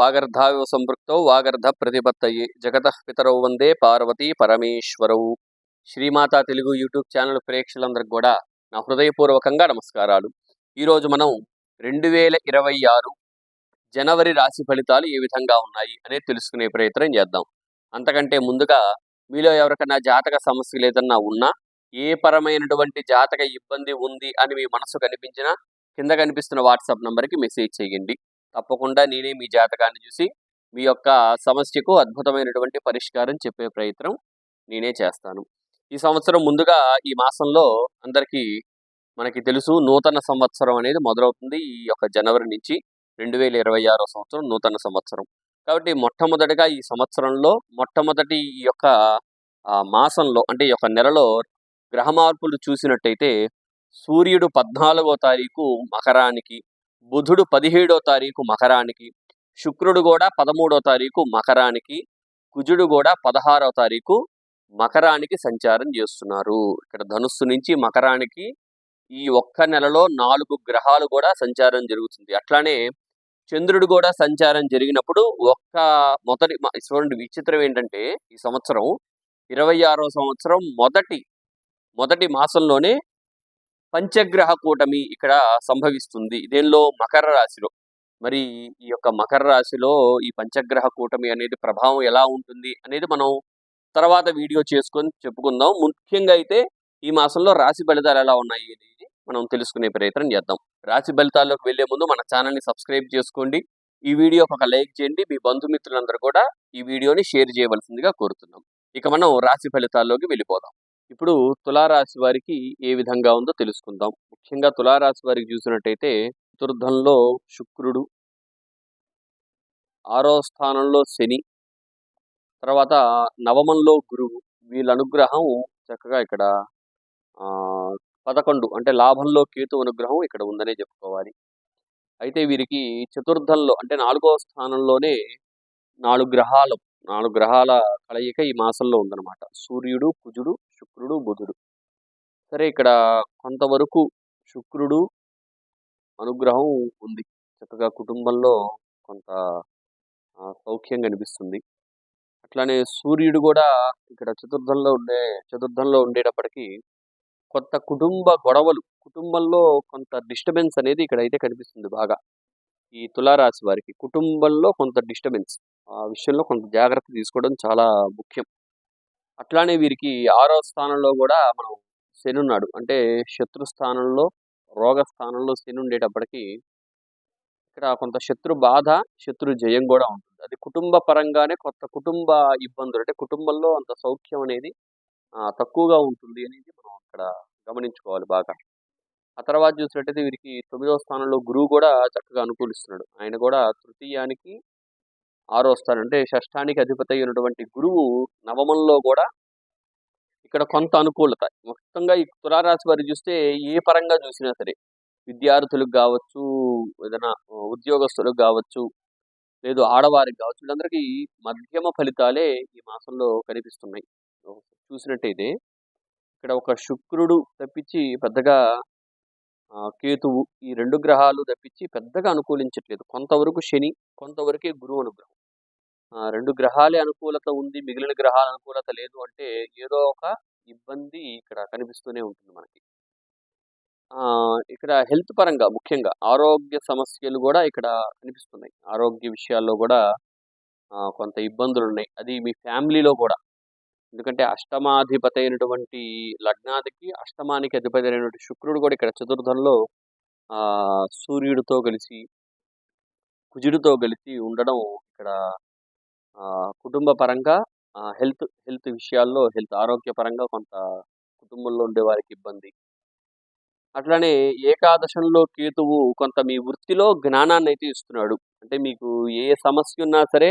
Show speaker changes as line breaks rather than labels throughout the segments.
వాగర్ధావివ సంపృక్తౌ వాగర్ధ ప్రతిపత్తయి. జగత పితరౌ వందే Parvati పరమేశ్వరౌ. Srimata Telugu YouTube channel ప్రేక్షకులందరికి కూడా నా హృదయపూర్వకంగా నమస్కారాలు. ఈరోజు మనం రెండు వేల ఇరవై ఆరు జనవరి రాశి ఫలితాలు ఏ విధంగా ఉన్నాయి అనేది తెలుసుకునే ప్రయత్నం చేద్దాం. అంతకంటే ముందుగా మీలో ఎవరికైనా జాతక సమస్యలు ఏదన్నా ఉన్నా ఏ పరమైనటువంటి జాతక ఇబ్బంది ఉంది అని మీ మనసు కనిపించినా కింద కనిపిస్తున్న వాట్సాప్ నంబర్కి మెసేజ్ చేయండి. తప్పకుండా నేనే మీ జాతకాన్ని చూసి మీ యొక్క సమస్యకు అద్భుతమైనటువంటి పరిష్కారం చెప్పే ప్రయత్నం నేనే చేస్తాను. ఈ సంవత్సరం ముందుగా ఈ మాసంలో అందరికీ మనకి తెలుసు నూతన సంవత్సరం అనేది మొదలవుతుంది ఈ యొక్క జనవరి నుంచి రెండు వేల ఇరవై ఆరో సంవత్సరం నూతన సంవత్సరం. కాబట్టి మొట్టమొదటిగా ఈ సంవత్సరంలో మొట్టమొదటి ఈ యొక్క మాసంలో అంటే ఈ యొక్క నెలలో గ్రహ మార్పులు చూసినట్టయితే సూర్యుడు పద్నాలుగో తారీఖు మకరానికి బుధుడు పదిహేడో తారీఖు మకరానికి శుక్రుడు కూడా పదమూడో తారీఖు మకరానికి కుజుడు కూడా పదహారో తారీఖు మకరానికి సంచారం చేస్తున్నారు. ఇక్కడ ధనుస్సు నుంచి మకరానికి ఈ ఒక్క నెలలో నాలుగు గ్రహాలు కూడా సంచారం జరుగుతుంది. అట్లానే చంద్రుడు కూడా సంచారం జరిగినప్పుడు ఒక్క మొదటి చూడండి విచిత్రం ఏంటంటే ఈ సంవత్సరం ఇరవై ఆరో సంవత్సరం మొదటి మొదటి మాసంలోనే పంచగ్రహ కూటమి ఇక్కడ సంభవిస్తుంది. దేనిలో మకర రాశిలో. మరి ఈ యొక్క మకర రాశిలో ఈ పంచగ్రహ కూటమి అనేది ప్రభావం ఎలా ఉంటుంది అనేది మనం తర్వాత వీడియో చేసుకొని చెప్పుకుందాం. ముఖ్యంగా అయితే ఈ మాసంలో రాశి ఫలితాలు ఎలా ఉన్నాయి అనేది మనం తెలుసుకునే ప్రయత్నం చేద్దాం. రాశి ఫలితాల్లోకి వెళ్ళే ముందు మన ఛానల్ని సబ్స్క్రైబ్ చేసుకోండి. ఈ వీడియోకి ఒక లైక్ చేయండి. మీ బంధుమిత్రులందరూ కూడా ఈ వీడియోని షేర్ చేయవలసిందిగా కోరుతున్నాం. ఇక మనం రాశి ఫలితాల్లోకి వెళ్ళిపోదాం. ఇప్పుడు తులారాశి వారికి ఏ విధంగా ఉందో తెలుసుకుందాం. ముఖ్యంగా తులారాశి వారికి చూసినట్టయితే చతుర్థంలో శుక్రుడు ఆరో స్థానంలో శని తర్వాత నవమంలో గురువు. వీళ్ళ అనుగ్రహం చక్కగా ఇక్కడ పదకొండు అంటే లాభంలో కేతు అనుగ్రహం ఇక్కడ ఉందనే చెప్పుకోవాలి. అయితే వీరికి చతుర్థంలో అంటే నాలుగో స్థానంలోనే నాలుగు గ్రహాలు నాలుగు గ్రహాల కలయిక ఈ మాసంలో ఉందన్నమాట. సూర్యుడు కుజుడు శుక్రుడు బుధుడు. సరే ఇక్కడ కొంతవరకు శుక్రుడు అనుగ్రహం ఉంది. చక్కగా కుటుంబంలో కొంత సౌఖ్యం కనిపిస్తుంది. అట్లానే సూర్యుడు కూడా ఇక్కడ చతుర్థంలో ఉండే చతుర్థంలో ఉండేటప్పటికీ కొత్త కుటుంబ గొడవలు కుటుంబంలో కొంత డిస్టర్బెన్స్ అనేది ఇక్కడ అయితే కనిపిస్తుంది బాగా. ఈ తులారాశి వారికి కుటుంబంలో కొంత డిస్టర్బెన్స్. ఆ విషయంలో కొంత జాగ్రత్త తీసుకోవడం చాలా ముఖ్యం. అట్లానే వీరికి ఆరో స్థానంలో కూడా మనం శని ఉన్నాడు. అంటే శత్రు స్థానంలో రోగ స్థానంలో శని ఉండేటప్పటికీ ఇక్కడ కొంత శత్రు బాధ శత్రు జయం కూడా ఉంటుంది. అది కుటుంబ పరంగానే కొత్త కుటుంబ ఇబ్బందులు అంటే కుటుంబంలో అంత సౌఖ్యం అనేది తక్కువగా ఉంటుంది అనేది మనం అక్కడ గమనించుకోవాలి బాగా. ఆ తర్వాత చూసినట్టయితే వీరికి తొమ్మిదవ స్థానంలో గురువు కూడా చక్కగా అనుకూలిస్తున్నాడు. ఆయన కూడా తృతీయానికి ఆరో స్థానం. అంటే షష్ఠానికి అధిపతి అయినటువంటి గురువు నవమంలో కూడా ఇక్కడ కొంత అనుకూలత. మొత్తంగా ఈ తులారాశి వారి చూస్తే ఏ పరంగా చూసినా సరే విద్యార్థులకు కావచ్చు ఏదైనా ఉద్యోగస్తులకు కావచ్చు లేదు ఆడవారికి కావచ్చు వీళ్ళందరికీ మధ్యమ ఫలితాలే ఈ మాసంలో కనిపిస్తున్నాయి. చూసినట్టయితే ఇక్కడ ఒక శుక్రుడు తప్పించి పెద్దగా కేతువు ఈ రెండు గ్రహాలు తప్పించి పెద్దగా అనుకూలించట్లేదు. కొంతవరకు శని కొంతవరకే గురువు అనుగ్రహం. రెండు గ్రహాలే అనుకూలత ఉంది మిగిలిన గ్రహాల అనుకూలత లేదు అంటే ఏదో ఒక ఇబ్బంది ఇక్కడ కనిపిస్తూనే ఉంటుంది మనకి. ఇక్కడ హెల్త్ పరంగా ముఖ్యంగా ఆరోగ్య సమస్యలు కూడా ఇక్కడ కనిపిస్తున్నాయి. ఆరోగ్య విషయాల్లో కూడా కొంత ఇబ్బందులు ఉన్నాయి. అది మీ ఫ్యామిలీలో కూడా. ఎందుకంటే అష్టమాధిపతి అయినటువంటి లగ్నాదికి అష్టమానికి అధిపతి అయినటువంటి శుక్రుడు కూడా ఇక్కడ చతుర్థంలో సూర్యుడితో కలిసి కుజుడితో కలిసి ఉండడం ఇక్కడ కుటుంబ పరంగా హెల్త్ హెల్త్ విషయాల్లో హెల్త్ ఆరోగ్య పరంగా కొంత కుటుంబంలో ఉండే వారికి ఇబ్బంది. అట్లానే ఏకాదశంలో కేతువు కొంత మీ వృత్తిలో జ్ఞానాన్ని అయితే ఇస్తున్నాడు. అంటే మీకు ఏ సమస్య ఉన్నా సరే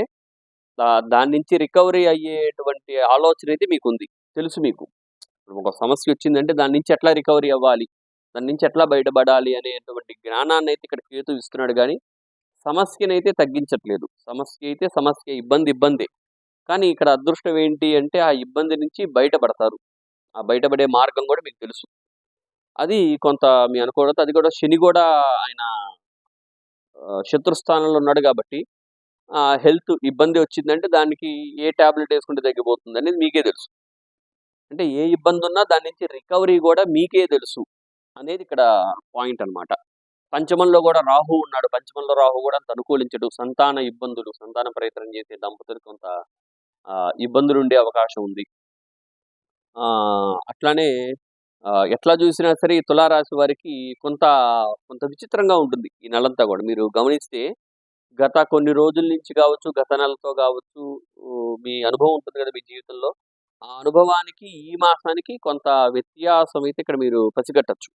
దాని నుంచి రికవరీ అయ్యేటువంటి ఆలోచన అయితే మీకు ఉంది తెలుసు మీకు. ఒక సమస్య వచ్చిందంటే దాని నుంచి ఎట్లా రికవరీ అవ్వాలి? దాని నుంచి ఎట్లా బయటపడాలి అనేటువంటి జ్ఞానాన్ని అయితే ఇక్కడ కేతు ఇస్తున్నాడు. కానీ సమస్యనైతే తగ్గించట్లేదు. సమస్య అయితే సమస్య ఇబ్బంది ఇబ్బంది. కానీ ఇక్కడ అదృష్టం ఏంటి అంటే ఆ ఇబ్బంది నుంచి బయటపడతారు. ఆ బయటపడే మార్గం కూడా మీకు తెలుసు. అది కొంత మీ అనుకోవడం అది కూడా శని కూడా ఆయన శత్రుస్థానంలో ఉన్నాడు కాబట్టి హెల్త్ ఇబ్బంది వచ్చిందంటే దానికి ఏ టాబ్లెట్ వేసుకుంటే తగ్గిపోతుంది అనేది మీకే తెలుసు. అంటే ఏ ఇబ్బంది ఉన్నా దాని నుంచి రికవరీ కూడా మీకే తెలుసు అనేది ఇక్కడ పాయింట్ అన్నమాట. పంచమంలో కూడా రాహు ఉన్నాడు. పంచమంలో రాహు కూడా అంత అనుకూలించడు. సంతాన ఇబ్బందులు సంతాన ప్రయత్నం చేసే దంపతులు కొంత ఇబ్బందులు ఉండే అవకాశం ఉంది. అట్లానే ఎట్లా చూసినా సరే ఈ తులారాశి వారికి కొంత కొంత విచిత్రంగా ఉంటుంది ఈ నెలంతా కూడా. మీరు గమనిస్తే గత కొన్ని రోజుల నుంచి కావచ్చు గత నెలతో కావచ్చు మీ అనుభవం ఉంటుంది కదా మీ జీవితంలో. ఆ అనుభవానికి ఈ మాసానికి కొంత వ్యత్యాసం అయితే ఇక్కడ మీరు పసిగట్టచ్చు.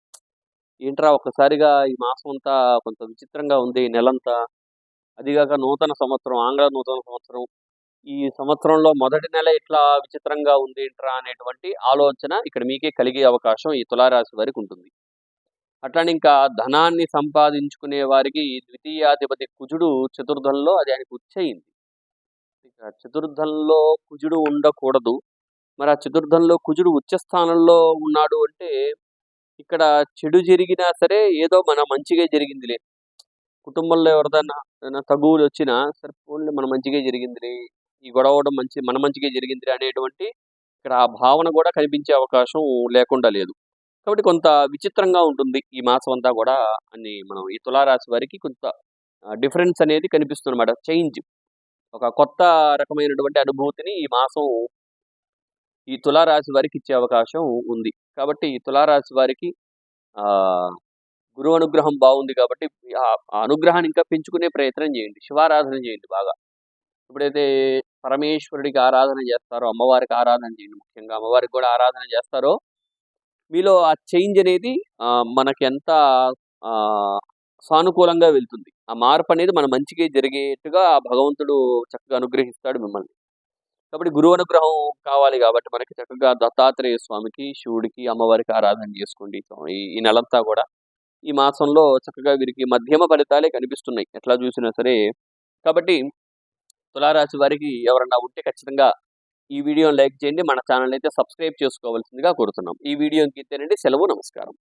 ఏంట్రా ఒక్కసారిగా ఈ మాసం అంతా కొంత విచిత్రంగా ఉంది ఈ నెలంతా. అదిగాక నూతన సంవత్సరం ఆంగ్ల నూతన సంవత్సరం. ఈ సంవత్సరంలో మొదటి నెల ఇట్లా విచిత్రంగా ఉంది ఏంట్రా అనేటువంటి ఆలోచన ఇక్కడ మీకే కలిగే అవకాశం ఈ తులారాశి వారికి ఉంటుంది. అట్లానే ఇంకా ధనాన్ని సంపాదించుకునే వారికి ద్వితీయాధిపతి కుజుడు చతుర్థంలో అది ఆయనకు వచ్చేయింది. ఇక చతుర్థంలో కుజుడు ఉండకూడదు. మరి ఆ చతుర్థంలో కుజుడు ఉచ్చ స్థానంలో ఉన్నాడు అంటే ఇక్కడ చెడు జరిగినా సరే ఏదో మన మంచిగా జరిగిందిలే. కుటుంబంలో ఎవరిదైనా తగువులు వచ్చినా సరే పోన్లే మన మంచిగా జరిగిందిలే. ఈ గొడవ మంచి మన మంచిగా జరిగిందిలే అనేటువంటి ఇక్కడ ఆ భావన కూడా కనిపించే అవకాశం లేకుండా లేదు. కాబట్టి కొంత విచిత్రంగా ఉంటుంది ఈ మాసం అంతా కూడా అని మనం ఈ తులారాశి వారికి కొంత డిఫరెన్స్ అనేది కనిపిస్తుంది అనమాట చేంజ్. ఒక కొత్త రకమైనటువంటి అనుభూతిని ఈ మాసం ఈ తులారాశి వారికి ఇచ్చే అవకాశం ఉంది. కాబట్టి ఈ తులారాశి వారికి ఆ గురువు అనుగ్రహం బాగుంది కాబట్టి ఆ ఆ అనుగ్రహాన్ని ఇంకా పెంచుకునే ప్రయత్నం చేయండి. శివారాధన చేయండి బాగా. ఎప్పుడైతే పరమేశ్వరుడికి ఆరాధన చేస్తారో అమ్మవారికి ఆరాధన చేయండి ముఖ్యంగా అమ్మవారికి కూడా ఆరాధన చేస్తారో మీలో ఆ చేంజ్ అనేది మనకి ఎంత సానుకూలంగా వెళ్తుంది. ఆ మార్పు అనేది మన మంచిగా జరిగేట్టుగా భగవంతుడు చక్కగా అనుగ్రహిస్తాడు మిమ్మల్ని. కాబట్టి గురువు అనుగ్రహం కావాలి కాబట్టి మనకి చక్కగా దత్తాత్రేయ స్వామికి శివుడికి అమ్మవారికి ఆరాధన చేసుకోండి. ఈ నెలంతా కూడా ఈ మాసంలో చక్కగా వీరికి మధ్యమ ఫలితాలే కనిపిస్తున్నాయి. ఎట్లా చూసినా సరే. కాబట్టి తులారాశి వారికి ఎవరన్నా ఉంటే ఖచ్చితంగా ఈ వీడియోని లైక్ చేయండి. మన ఛానల్ అయితే సబ్స్క్రైబ్ చేసుకోవాల్సిందిగా కోరుతున్నాం. ఈ వీడియోకి ఇంతేనండి సెలవు నమస్కారం.